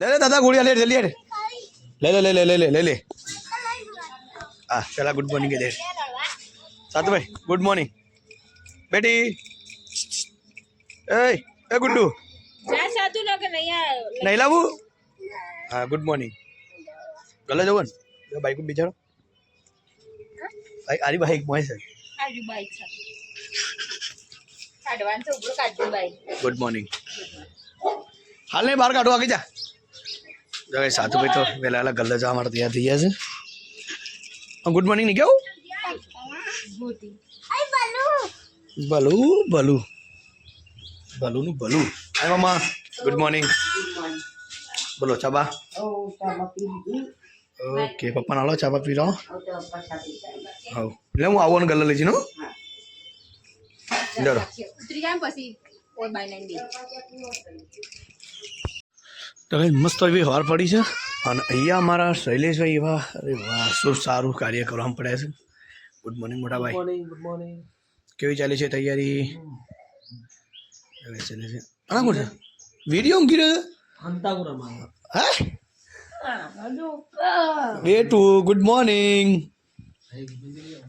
લે લે દાદા ગોળિયા લે જલ્દી લે લે લે લે લે લે લે લે. હા પેલા ગુડ મોર્નિંગ કે દે સાતુભાઈ ગુડ મોર્નિંગ બેટી. એ એ ગુડ્ડુ. નહીં લાવું? હા ગુડ મોર્નિંગ ગલે જવું ને? બાઈક બિચારો બાઈક આરી બાઈક મોય છે. આજુ બાઈક છે. કાઢવાનું છે ઉભરો કાઢજો બાઈક. ગુડ મોર્નિંગ હાલ નહીં બહાર કાઢો આગળ જા. જો ભાઈ સાતુભાઈ તો વહેલા વહેલા ગલ્લે જવા માટે તૈયાર થઈ ગયા છે. ગુડ મોર્નિંગ નહીં કેવું ભલું ભલું. ભલું નું ભલું. હાય મમ્મા ગુડ મોર્નિંગ બોલો ચાબા ઓકે, પપ્પા નાલો ચાબા પી લો. હા એટલે હું આવું ગલ્લે લઈ જઈને, હો. ઉતરી જાય પછી ઓર બાય નાઈન દે તો કંઈ મસ્ત એવી વાર પડી છે. અને અહીંયા અમારા શૈલેષભાઈ એવા અરે વાહ શું સારું કાર્ય કરવામાં પડ્યા છે. ગુડ મોર્નિંગ મોટા ભાઈ. ગુડ મોર્નિંગ કેવી ચાલે છે તૈયારી? ચાલે છે? હા કોણ છે? વીડિયો હે? બેટુ good morning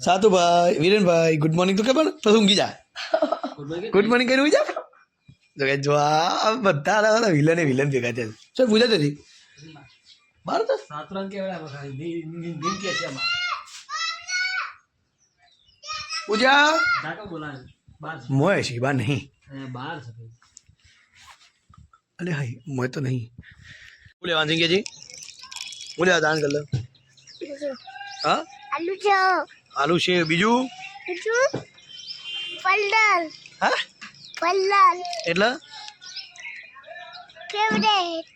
Satubhai વિરેનભાઈ good morning તો કે પણ? પછી ઊંઘી જા. ગુડ મોર્નિંગ કઈ ઊંઘી જા. તો કે જો આ બધા બધા વિલન વિલન ભેગા છે. શું હતી બાર તો સાત રંગ કેવડા બખા કે છે આમાં. પૂજા? ડાકો બોલાય બાર મોય છે બા નહીં. બાર છે અલે હાય મોય તો નહીં. હું લેવા જઈએ હું દાન કર લે. હા? આલુ છે. આલુ છે બીજું? બીજું? હા? પલ્લલ એટલે? ફેવરેટ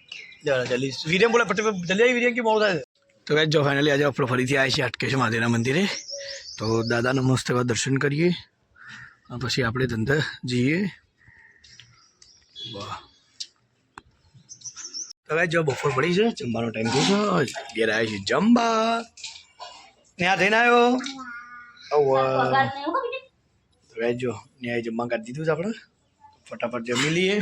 જલ્દી. વીડિયો બોલે ફટાફટ જલ્દી આવી વીડિયો કે બહુ થાય છે? તો ગાઈસ જો ફાઇનલી આજે આપણે ફરીથી આવ્યા છીએ મહાદેવના મંદિરે તો દાદાના મસ્ત એવા દર્શન કરીએ. પછી આપણે ધંધા જઈએ. વાહ. તો ગાઈસ જો બપોર પડી છે જમવાનો ટાઈમ થયો છે. ઘેર આવ્યા છીએ જમવા. ત્યાં થઈને આવ્યો ઓ તો ગાઈસ જો ન્યાય જમવા કાઢી દીધું છે આપણે. ફટાફટ જમી લઈએ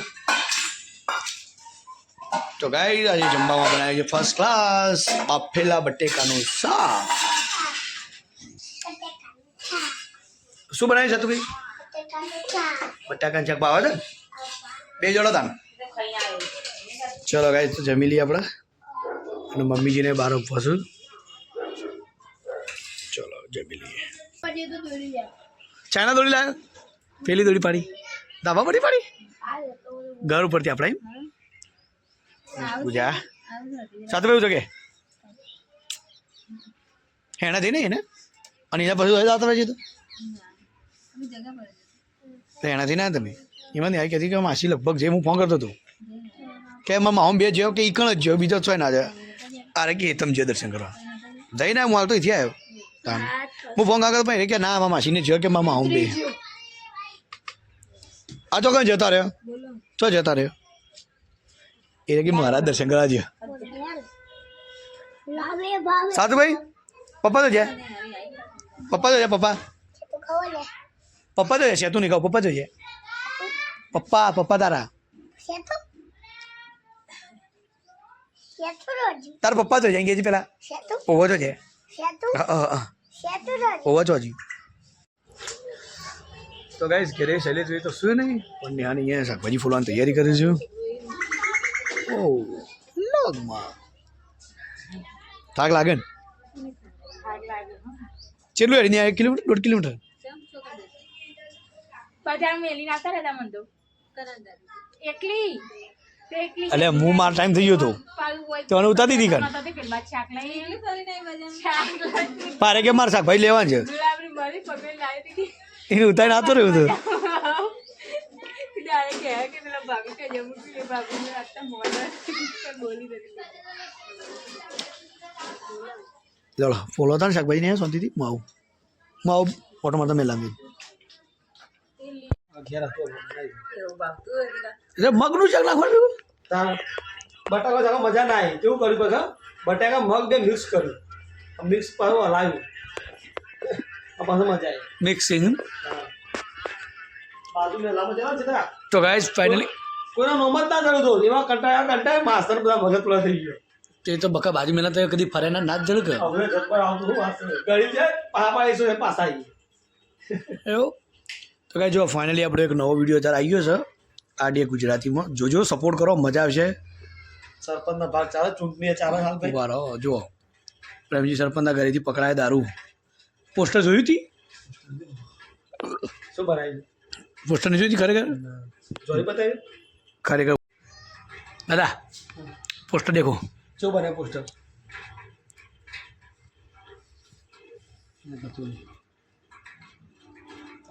તો ગાઈસ આજે જમવામાં બનાવ્યું છે ફર્સ્ટ ક્લાસ બાફેલા બટેકાનું શાક. શું બનાવ્યું છે તું ભાઈ બટાકાનું શાક ભાવે છે? બે જોડો તાન ચલો ગાઈસ તો જમી લઈએ આપણે. અને મમ્મીજીને બહાર ઉપવાસું ચલો જમી લઈએ. ચાઇના દોડી લાવ્યો પેલી દોડી પાડી. ધાબા પડી પાડી? ઘર ઉપરથી આપણે એમ? પૂજા. સાથે ભાઈ કે? હેણા થઈ ને એને? અને એના પછી આવતા રહેશે તો હેણાથી એનાથી ના તમે? એમાં આવી કહેતી કે માસી લગભગ જે હું ફોન કરતો હતો. કે એમાં માહુમ બે જયો કે ઈકણ જ જયો બીજો છો ના જાય અરે કે તમે જે દર્શન કરવા. જઈને હું આવતો અહીંથી આવ્યો હું ફોન કાગળ પણ કે ના મારા માસીને જયો કે મારા માહુમ બે. આ તો કઈ જતા રહ્યા? ચો જતા રહ્યો. એ કે મહારાજ દર્શન કરવા જ્યો. સાધુ ભાઈ પપ્પા તો જાય? પપ્પા તો જાય પપ્પા? તો પપ્પા તો જાય તું નહીં કહું પપ્પા તો છે પપ્પા પપ્પા તારા. તારા પપ્પા તો જાય કે પેલા? ઓવો તો રોજ. ઓવો તો હજી તો ગાઈસ ઘરે શૈલેષભાઈ તો શું નહીં? પણ નેહાની અહીંયા શાકભાજી ફૂલવાની તૈયારી કરે છે. Oh, થાક લાગે ને? કેટલું હેડી એક કિલોમીટર? દોઢ કિલોમીટર? અલે હું મારો ટાઈમ થઈ તો. મને ઉતારી દીધી ખાન મારે કે મારે શાકભાઈ લેવા છે એને ઉતારીને આપતો રહ્યું હતો ચાલો ફોલો થાય શાકભાજી નહીં શાંતિથી માવ માવ ઓટોમાં તમે લાવી મગનું શાક નાખવાનું બટાકા શાક મજા ના આવી કેવું કર્યું પછી બટાકા મગ બે મિક્સ કર્યું મિક્સ પર હલાવ્યું તારા. તો ગાઈસ ફાઇનલી કોઈનો નોમત ના થયું તો. એમાં કંટાળ્યા કંટાળ્યા માસ્તર બધા ભગત પેલા થઈ ગયો. તે તો બકા બાજુ મહેનત કદી ફરે ના ના જળ કે હવે જબ્બર આવતું. ગરીબ છે પાછા પાડીશું એ. આવીએ એવું? તો કાંઈ જો ફાઇનલી આપણો એક નવો વીડિયો અત્યારે આવી ગયો છે. આરડીએ ગુજરાતીમાં. જોજો સપોર્ટ કરો મજા આવશે. સરપંચનો ભાગ ચાલે ચૂંટણી ચાલે હાલ ભાઈ. બરાબર જુઓ. પ્રેમજી સરપંચના ઘરેથી પકડાય દારૂ. પોસ્ટર જોયું હતી શું ભરાયું? પોસ્ટર નહીં જોઈ હતી ખરેખર જોઈ બતાવ્યું ખરેખર દાદા પોસ્ટર દેખો શું બને પોસ્ટર?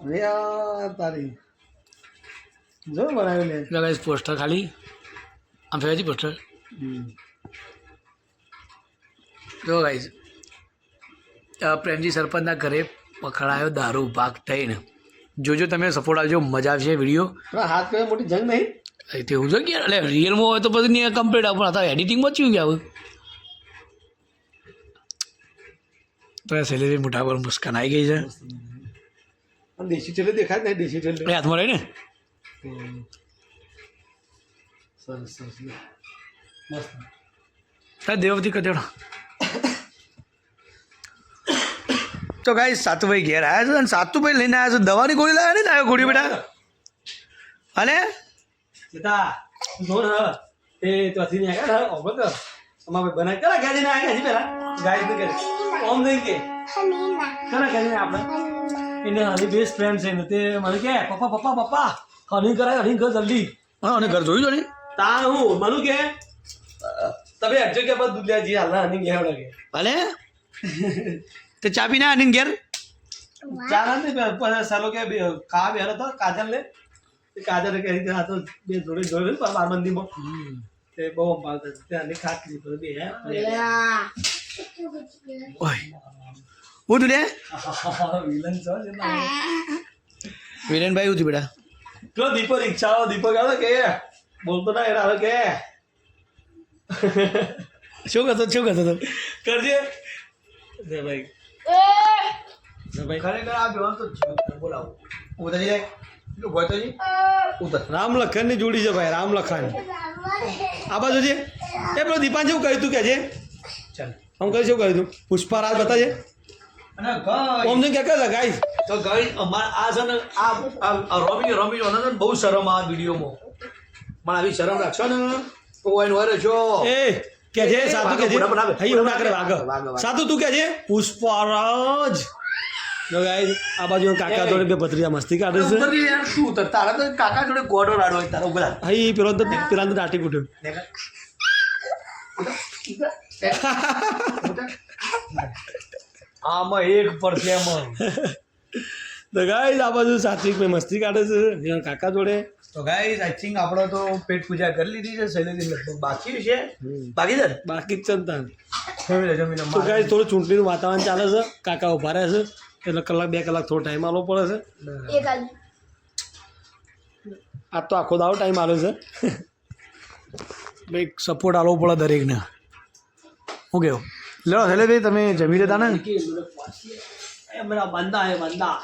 અરે યાર તારી જો બનાવ્યું લે ગાઈસ પોસ્ટર ખાલી આમ ફેરથી પોસ્ટર જો ગાઈસ પ્રેમજી સરપંચના ઘરે પકડાયો દારૂ ભાગ થઈને. જોજો તમે સપોર્ટ આવજો મજા આવશે વીડિયો. હાથ કરે મોટી જંગ નહીં? તેવું છે કે એટલે રિયલમાં હોય તો પછી નહીં કમ્પ્લીટ આવે હતા એડિટિંગમાં ચીવું ગયા તો સેલેરી મોટા પર મુસ્કાન આવી ગઈ છે. દેશી ચલે દેખાય નહીં દેશી ચલે હાથમાં રહી ને સરસ સરસ. મસ્ત દેવતી કચોડો. તો કાંઈ સાતુભાઈ ઘેર આવ્યા છો અને સાતુભાઈ લઈને આવ્યા છો. દવાની ગોળી લાવ્યા ને આવ્યો ગોળી બેટા? અને? નહીં એને હાલી બેસ્ટ ફ્રેન્ડ છે ને તે મને કે પપ્પા પપ્પા પપ્પા હની કરાય હની કર જલ્દી. હા અને ઘર જોયું ને તા હું મનુ કે તમે હટજો કે બધું દુલિયા જી હાલ હની ગયા કે. અને? તે ચા પીને આનીને ઘેર? ચાલ ને પછી સાલો કે કા ખા બે હતો કાજલ ને. તે કાજલ કે રીતે આ તો બે જોડે જોડે બારબંધીમાં. તે બહુ અંબાલતા તે ત્યાં ખાતરી પર બે હે. ઓય. તું લે વિલન છો છે ને. વિરેનભાઈ હું તું બેટા. તો દીપક ઈચ્છાઓ દીપક આવે કે? બોલતો ના એના આવે કે? શું કરતો શું કરતો કરજે. લે ભાઈ. ખરેખર આ બેવાનું તો બોલાવો. ઉતરી જાય. ગોતોજી ઉતર રામ લખનની જોડી છે ભાઈ રામ લખન આ બાજુ છે એ પેલો દીપાન જેવું કહ્યું તું કે છે ચાલ. આમ કહી શું કહ્યું તું? પુષ્પારાજ બતાજે. ઓમ ને ક્યાં ક્યાં ગાઈસ તો ગાઈ અમાર આ છે ને આ રોમી રોમી બહુ શરમ આ વિડીયોમાં. પણ આવી શરમ રાખશો ને? તો કોઈ વાર છો એ! કે છે સાધુ કે છે વાઘ, બનાવે. એવું ના કરે વાઘ. સાધુ તું કે છે પુષ્પરાજ. જો ગાઈસ આ બાજુ કાકા જોડે બે ભત્રીજા મસ્તી કાઢે છે. ઉતરતી યાર શું ઉતર? તારા તો કાકા જોડે ગોડો રાડો હોય તારો ઊભા હઈ પેલો તો પેલા તો દાટી કૂટ્યો આમાં એક પડશે એમાં. તો ગાઈસ આ બાજુ સાત્વિક મસ્તી કાઢે છે. કાકા જોડે તો ગાઈઝ આઈ થિંક આપણે તો પેટ પૂજા કરી લીધી છે સેલેરી લગભગ બાકી છે. બાકી છે બાકી જ ચંતા જમી લે જમી તો ગાઈઝ થોડું ચૂંટણીનું વાતાવરણ ચાલે છે. કાકા ઊભા રહે છે. એટલે કલાક બે કલાક થોડો ટાઈમ આલવો પડે છે. આ આજ તો આખો દાવો ટાઈમ આલો છે. એક સપોર્ટ આલવો પડે દરેકને. શું કેવું? લો ભાઈ તમે જમી લેતા ને? બંદા હે બંદા